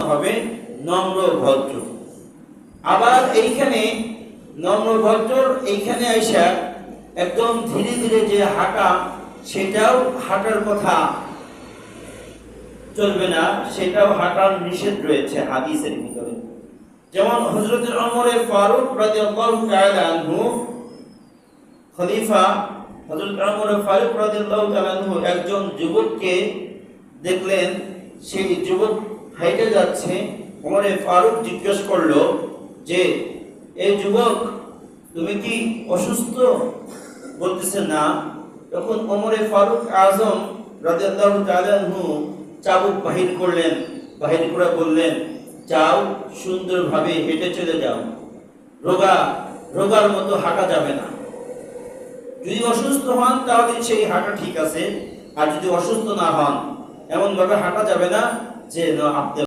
হবে নম্র ভদ্র। আবার এইখানে নম্র ভদ্রর এইখানে আইসা একদম ধীরে ধীরে যে হাঁটা, সেটাও হাঁটার কথা চলবে না, সেটাও হাঁটার নিষেধ রয়েছে হাদিসের ভিতরে। যেমন হজরতের অমরে ফারুক খলিফা হযরত ওমর ফারুক রাদিয়াল্লাহু একজন যুবককে দেখলেন, সেই যুবক হাইটে যাচ্ছে। ওমরে ফারুক জিজ্ঞেস করল যে এই যুবক, তুমি কি অসুস্থ? বলতেছে, না। তখন ওমরে ফারুক আজম আনহু চাবুক বাহির করলেন। বাহির করে বললেন, যাও, সুন্দরভাবে হেঁটে চলে যাও। রোগা, রোগার মতো হাঁটা যাবে না। যদি অসুস্থ হন, তাহলে সেই হাঁটা ঠিক আছে। আর যদি অসুস্থ না হন এমন ভাবে হাঁটা যাবে না যে আপনি